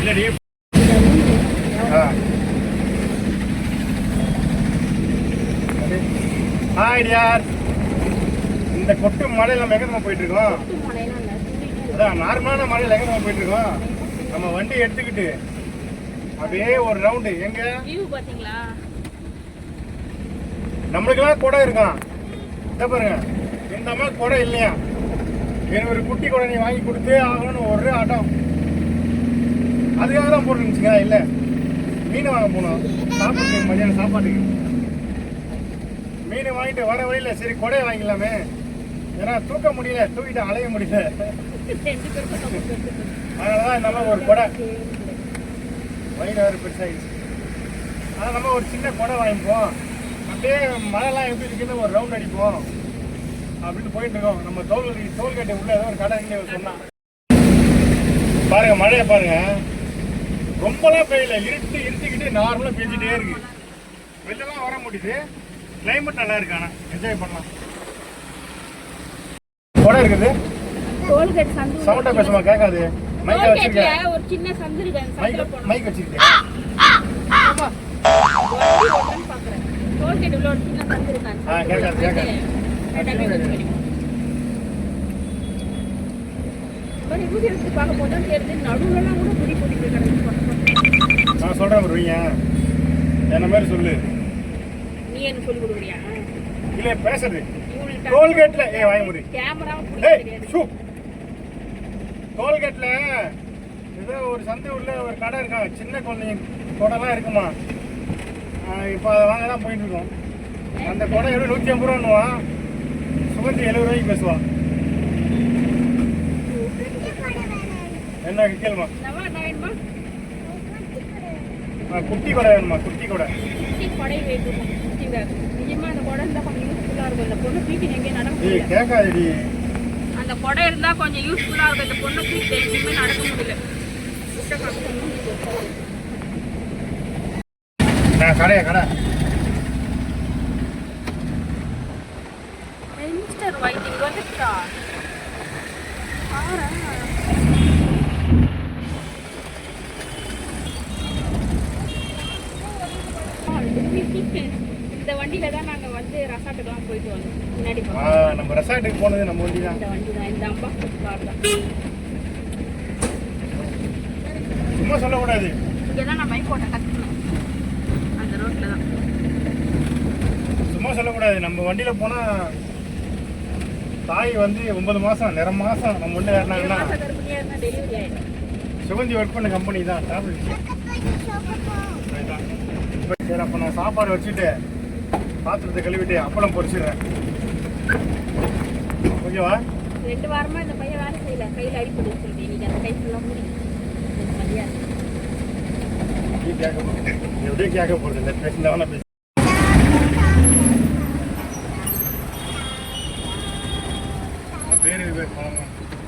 இல்லடி. Hi dear. இந்த கொட்டு மழையில நம்ம எங்க நம்ம போயிட்டு இருக்கோம்? அதான் நார்மலான மழையில எங்க நம்ம போயிட்டு இருக்கோம்? நம்ம வண்டி எடுத்துக்கிட்டு அப்படியே ஒரு ரவுண்டு எங்க? நம்மளுக்கெல்லாம் குடை இருக்கான் இதை பாருங்க. இந்த மாதிரி குடை இல்லையா? எனக்கு ஒரு குட்டி குடை நீ வாங்கி கொடுத்தே ஆகணும்னு ஒரே ஆட்டம். அதுக்காக தான் போட்டுருந்துச்சுங்க இல்லை. மீன் வாங்க போனோம். சாப்பாட்டுக்கு மதியானம் சாப்பாட்டுக்கு. மீன் வாங்கிட்டு வர வழியில் சரி கொடையை வாங்கிடலாமே ஏன்னா தூக்க முடியல தூக்கிட்டு அலைய முடியல. அதனால தான் இந்த ஒரு கொடை. வயிறு வேறு பெருசாகிடுச்சு அதனால் நம்ம ஒரு சின்ன கொடை வாங்கிப்போம். அப்படியே மழைலாம் எப்படி இருக்குன்னு ஒரு ரவுண்ட் அடிப்போம். அப்படின்னு போயிட்டு இருக்கோம் நம்ம தோல் டோல்கேட்டு உள்ள ஏதோ ஒரு கடை இங்கே சொன்னான். பாருங்க மழையை பாருங்க. ரொம்பலாம் பெய்யல. இருட்டு இருட்டிக்கிட்டு நார்மலாக பெஞ்சிட்டே இருக்கு. வெளிலலாம் வர முடியுது கிளைமேட் நல்லா இருக்கு ஆனால் என்ஜாய் பண்ணலாம். கொடை இருக்குது. சவுண்டா பேசுமா கேட்காது டோல்கேட்ல வச்சிருக்கேன் ஒரு சின்ன சந்து இருக்கு மைக் மைக் வச்சிருக்கேன் பாக்குறேன் டோல்கேட் உள்ள ஒரு சின்ன சந்து இருக்கு அந்த ஆ, கேட்காது, கேட்காது. போயிட்டு ரெண்டாவது வீட்டுக்கு போயிடுவோம். அப்புறம் இவங்க எடுத்து பார்க்க போனா தெரியுது நடுவுலலாம் கூட குடி குடிக்க கிடக்கு நான் சொல்கிறேன் வருவீங்க என்ன மாதிரி சொல்லு. நீ என்ன சொல்லி கொடுக்குறியா இல்லை பேசுறது. இவனுக்கு டோல்கேட்ல ஏ வாய முடி. கேமராவும் ஏய் ஷூ. டோல்கேட்ல ஏதோ ஒரு சந்தை உள்ள ஒரு கடை இருக்கா? சின்ன குழந்தைங்க கொடைலாம் இருக்குமா? இப்போ அதை வாங்க தான் போயிட்டு இருக்கோம். அந்த கொடை எப்படி நூற்றி ஐம்பது ரூபான்னுவா சுகந்தி எழுபது ரூபாய்க்கு பேசுவா. என்ன கேளுமா? என்ன வேணுமா குட்டி கொடை வேணுமா? குட்டி கொடை. குட்டி குட்டிங்க அந்த கொஞ்சம் இருக்கும் பொண்ணு தூக்கி கேட்காதடி. அந்த கொடை இருந்தா கொஞ்சம் யூஸ்ஃபுல்லா இருக்கும் இந்த பொண்ணு தூக்கி எங்கேயுமே நடக்க முடியல ஆ கடையா கடை. மிஸ்டர் ஒயிட் இங்க வந்துட்டா. இந்த வண்டியில தான் நாங்க வந்து ரெசார்ட்டுக்கெல்லாம் போயிட்டு வந்தோம். முன்னாடி. நம்ம ரெசார்ட்டுக்கு போனது நம்ம வண்டி தான் இந்த வண்டி தான் இந்த அம்பா கார் தான் சும்மா சொல்லக்கூடாது. இங்கே தான் நான் பைக் ஓட்ட கற்றுக்கணும் அந்த ரோட்டில் தான். சும்மா சொல்லக்கூடாது. நம்ம வண்டியில போனா தாய் வந்து ஒன்பது மாசம் நிற மாசம் நம்ம உள்ள ஏறினாங்கன்னா மாதம் சிவந்தி ஒர்க் பண்ண கம்பெனி தான் டிராவல் சரி அப்போ நான் சாப்பாடு வச்சுட்டு பாத்திரத்தை கழுவிட்டு அப்பளம் பொரிச்சிடுறேன். ஓகேவா? ரெண்டு வாரமா இந்த பையன் வேலை செய்யல. கையில் அடிப்பட்டு வச்சிருக்கேன் இன்னைக்கு அந்த கை ஃபுல்லாக முடி. மதியானம் நீ கேட்க போகிறது இல்லை. பேசினா பேசி very, very common.